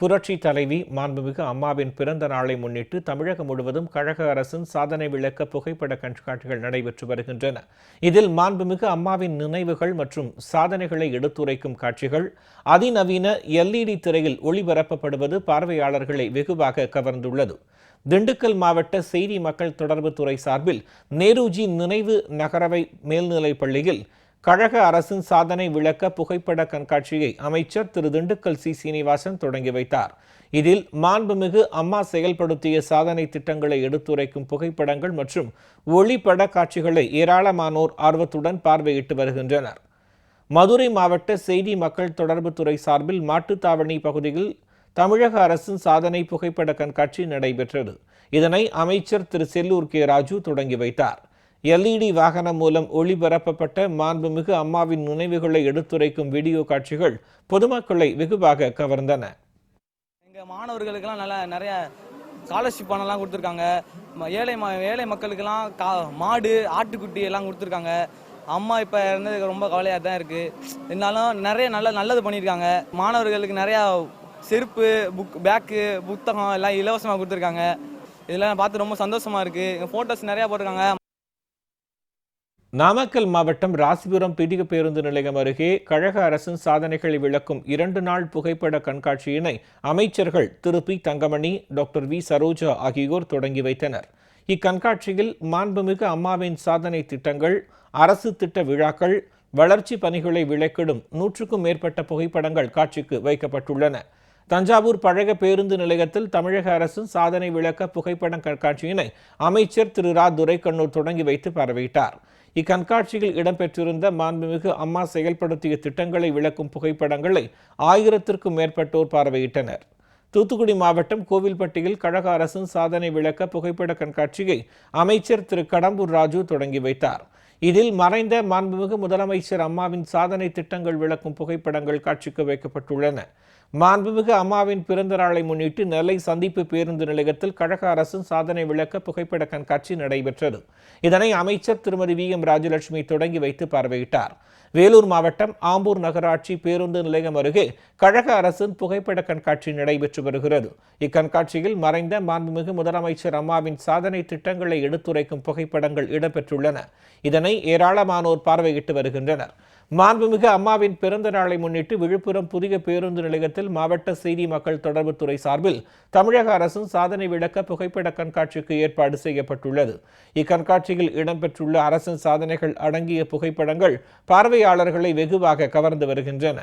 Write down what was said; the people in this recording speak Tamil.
புரட்சி தலைவி மாண்புமிகு அம்மாவின் பிறந்த நாளை முன்னிட்டு தமிழகம் முழுவதும் கழக அரசின் சாதனை விளக்க புகைப்பட கண்காட்சிகள் நடைபெற்று வருகின்றன. இதில் மாண்புமிகு அம்மாவின் நினைவுகள் மற்றும் சாதனைகளை எடுத்துரைக்கும் காட்சிகள் அதிநவீன எல்இடி திரையில் ஒளிபரப்பப்படுவது பார்வையாளர்களை வெகுவாக கவர்ந்துள்ளது. திண்டுக்கல் மாவட்ட செய்தி மக்கள் தொடர்பு துறை சார்பில் நேருஜி நினைவு நகரவை மேல்நிலைப் பள்ளியில் கழக அரசின் சாதனை விளக்க புகைப்பட கண்காட்சியை அமைச்சர் திரு திண்டுக்கல் சி. சீனிவாசன் தொடங்கி வைத்தார். இதில் மாண்புமிகு அம்மா செயல்படுத்திய சாதனை திட்டங்களை எடுத்துரைக்கும் புகைப்படங்கள் மற்றும் ஒளிப்பட காட்சிகளை ஏராளமானோர் ஆர்வத்துடன் பார்வையிட்டு வருகின்றனர். மதுரை மாவட்ட செய்தி மக்கள் தொடர்பு துறை சார்பில் மாட்டுத்தாவணி பகுதியில் தமிழக அரசின் சாதனை புகைப்பட கண்காட்சி நடைபெற்றது. இதனை அமைச்சர் திரு செல்லூர் கே. ராஜு தொடங்கி வைத்தார். எல்இடி வாகனம் மூலம் ஒளிபரப்பப்பட்ட மாண்புமிகு அம்மாவின் நினைவுகளை எடுத்துரைக்கும் வீடியோ காட்சிகள் பொதுமக்களை வெகுவாக கவர்ந்தன. எங்கள் மாணவர்களுக்கெல்லாம் நல்லா நிறைய ஸ்காலர்ஷிப் பணம்லாம் கொடுத்துருக்காங்க. ஏழை ம ஏழை மக்களுக்கெல்லாம் கா மாடு ஆட்டுக்குட்டி எல்லாம் கொடுத்துருக்காங்க. அம்மா இப்போ இறந்ததுக்கு ரொம்ப கவலையாக தான் இருக்குது இருந்தாலும் நிறைய நல்ல நல்லது பண்ணியிருக்காங்க. மாணவர்களுக்கு நிறையா செருப்பு புக் பேக்கு புத்தகம் எல்லாம் இலவசமாக கொடுத்துருக்காங்க. இதெல்லாம் பார்த்து ரொம்ப சந்தோஷமாக இருக்குது ஃபோட்டோஸ் நிறையா போட்டிருக்காங்க. நாமக்கல் மாவட்டம் ராசிபுரம் பிடிக பேருந்து நிலையம் அருகே கழக அரசின் சாதனைகளை விளக்கும் இரண்டு நாள் புகைப்பட கண்காட்சியினை அமைச்சர்கள் திரு P Thangamani doctor V. Saroja ஆகியோர் தொடங்கி வைத்தனர். இக்கண்காட்சியில் மாண்புமிகு அம்மாவின் சாதனை திட்டங்கள் அரசு திட்ட விழாக்கள் வளர்ச்சி பணிகளை விளக்கிடும் நூற்றுக்கும் மேற்பட்ட புகைப்படங்கள் காட்சிக்கு வைக்கப்பட்டுள்ளன. தஞ்சாவூர் பழக பேருந்து நிலையத்தில் தமிழக அரசின் சாதனை விளக்க புகைப்பட கண்காட்சியினை அமைச்சர் திரு ரா. துரைக்கண்ணூர் தொடங்கி வைத்து பார்வையிட்டார். இக்கண்காட்சியில் இடம்பெற்றிருந்த மாண்புமிகு அம்மா செயல்படுத்திய திட்டங்களை விளக்கும் புகைப்படங்களை ஆயிரத்திற்கும் மேற்பட்டோர் பார்வையிட்டனர். தூத்துக்குடி மாவட்டம் கோவில்பட்டியில் கழக அரசின் சாதனை விளக்க புகைப்பட கண்காட்சியை அமைச்சர் திரு கடம்பூர் ராஜு தொடங்கி வைத்தார். இதில் மறைந்த மாண்புமிகு முதலமைச்சர் அம்மாவின் சாதனை திட்டங்கள் விளக்கும் புகைப்படங்கள் காட்சிக்கு வைக்கப்பட்டுள்ளன. மாண்புமிகு அம்மாவின் பிறந்த நாளை முன்னிட்டு நெல்லை சந்திப்பு பேருந்து நிலையத்தில் கழக அரசின் சாதனை விளக்க புகைப்பட கண்காட்சி நடைபெற்றது. இதனை அமைச்சர் திருமதி வி. எம். ராஜலட்சுமி தொடங்கி வைத்து பார்வையிட்டார். வேலூர் மாவட்டம் ஆம்பூர் நகராட்சி பேருந்து நிலையம் அருகே கழக அரசின் புகைப்பட கண்காட்சி நடைபெற்று வருகிறது. இக்கண்காட்சியில் மறைந்த மாண்புமிகு முதலமைச்சர் அம்மாவின் சாதனை திட்டங்களை எடுத்துரைக்கும் புகைப்படங்கள் இடம்பெற்றுள்ளன. இதனை ஏராளமானோர் பார்வையிட்டு வருகின்றனர். மாண்புமிகு அம்மாவின் பிறந்த நாளை முன்னிட்டு விழுப்புரம் புதிய பேருந்து நிலையத்தில் மாவட்ட செய்தி மக்கள் தொடர்புத்துறை சார்பில் தமிழக அரசின் சாதனை விளக்க புகைப்பட கண்காட்சிக்கு ஏற்பாடு செய்யப்பட்டுள்ளது. இக்கண்காட்சியில் இடம்பெற்றுள்ள அரசின் சாதனைகள் அடங்கிய புகைப்படங்கள் பார்வையாளர்களை வெகுவாக கவர்ந்து வருகின்றன.